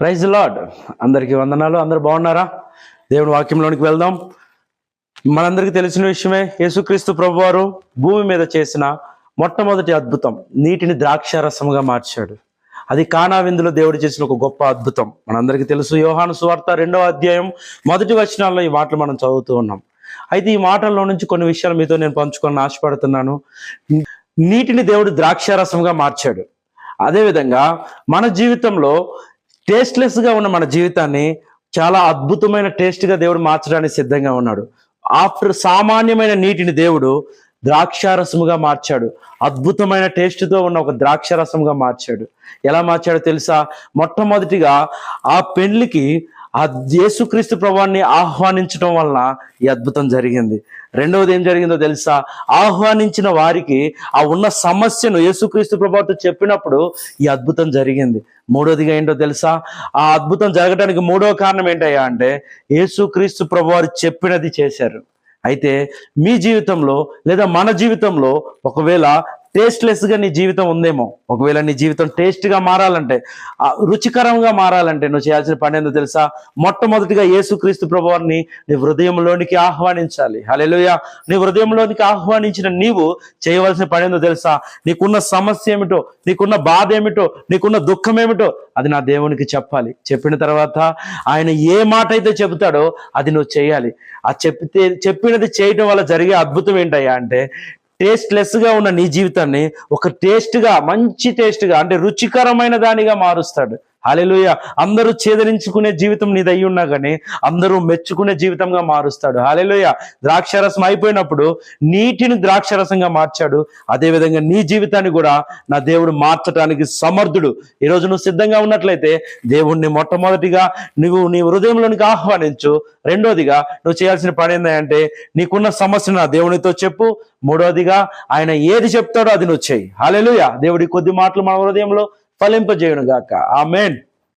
Praise lord అందరికీ వందనాలు. అందరు బాగున్నారా? దేవుని వాక్యంలోనికి వెళ్దాం. మనందరికీ తెలిసిన విషయమే యేసుక్రీస్తు ప్రభువారు భూమి మీద చేసిన మొట్టమొదటి అద్భుతం నీటిని ద్రాక్షారసముగా మార్చాడు. అది కానా విందులో దేవుడు చేసిన ఒక గొప్ప అద్భుతం. మనందరికీ తెలుసు యోహాను సువార్త రెండవ అధ్యాయం మొదటి వచనాల్లో ఈ మాటలు మనం చదువుతూ ఉన్నాం. అయితే ఈ మాటల్లో నుంచి కొన్ని విషయాలు మీతో నేను పంచుకోవాలని ఆశపడుతున్నాను. నీటిని దేవుడు ద్రాక్షారసంగా మార్చాడు. అదేవిధంగా మన జీవితంలో టేస్ట్లెస్గా ఉన్న మన జీవితాన్ని చాలా అద్భుతమైన టేస్ట్గా దేవుడు మార్చడానికి సిద్ధంగా ఉన్నాడు. ఆఫ్టర్ సామాన్యమైన నీటిని దేవుడు ద్రాక్షారసముగా మార్చాడు. అద్భుతమైన టేస్ట్తో ఉన్న ఒక ద్రాక్షారసంగా మార్చాడు. ఎలా మార్చాడో తెలుసా? మొట్టమొదటిగా ఆ పెళ్ళికి ఆ యేసుక్రీస్తు ప్రభాన్ని ఆహ్వానించడం వలన ఈ అద్భుతం జరిగింది. రెండవది ఏం జరిగిందో తెలుసా? ఆహ్వానించిన వారికి ఆ ఉన్న సమస్యను యేసుక్రీస్తు ప్రభాతో చెప్పినప్పుడు ఈ అద్భుతం జరిగింది. మూడోదిగా ఏంటో తెలుసా? ఆ అద్భుతం జరగడానికి మూడవ కారణం ఏంటయ్యా అంటే యేసుక్రీస్తు ప్రభు వారు చెప్పినది చేశారు. అయితే మీ జీవితంలో లేదా మన జీవితంలో ఒకవేళ టేస్ట్లెస్గా నీ జీవితం ఉందేమో. ఒకవేళ నీ జీవితం టేస్ట్గా మారాలంటే రుచికరంగా మారాలంటే నువ్వు చేయాల్సిన పని ఏందో తెలుసా? మొట్టమొదటిగా యేసుక్రీస్తు ప్రభువాన్ని నీ హృదయంలోనికి ఆహ్వానించాలి. హల్లెలూయా. నీ హృదయంలోనికి ఆహ్వానించిన నీవు చేయవలసిన పని ఏందో తెలుసా? నీకున్న సమస్య ఏమిటో నీకున్న బాధ ఏమిటో నీకున్న దుఃఖం ఏమిటో అది నా దేవునికి చెప్పాలి. చెప్పిన తర్వాత ఆయన ఏ మాట అయితే చెబుతాడో అది నువ్వు చేయాలి. ఆ చెప్తే చెప్పినది చేయడం వల్ల జరిగే అద్భుతం ఏంటయ్యా అంటే టేస్ట్లెస్గా ఉన్న నీ జీవితాన్ని ఒక టేస్ట్గా మంచి టేస్ట్గా అంటే రుచికరమైన దానిగా మారుస్తాడు. హాలెలుయ అందరూ ఛేదరించుకునే జీవితం నీది ఉన్నా కానీ అందరూ మెచ్చుకునే జీవితంగా మారుస్తాడు. హాలెలుయ ద్రాక్షరసం అయిపోయినప్పుడు నీటిని ద్రాక్షరసంగా మార్చాడు. అదేవిధంగా నీ జీవితాన్ని కూడా నా దేవుడు మార్చడానికి సమర్థుడు. ఈరోజు నువ్వు సిద్ధంగా ఉన్నట్లయితే దేవుణ్ణి మొట్టమొదటిగా నువ్వు నీ హృదయంలోనికి ఆహ్వానించు. రెండోదిగా నువ్వు చేయాల్సిన పని ఏంటంటే నీకున్న సమస్యను నా దేవునితో చెప్పు. మూడోదిగా ఆయన ఏది చెప్తాడో అది నువ్వు చెయ్యి. హాలెలుయ దేవుడి కొద్ది మాటలు మన హృదయంలో ఫలింపజేయును గాక ఆ మెయిన్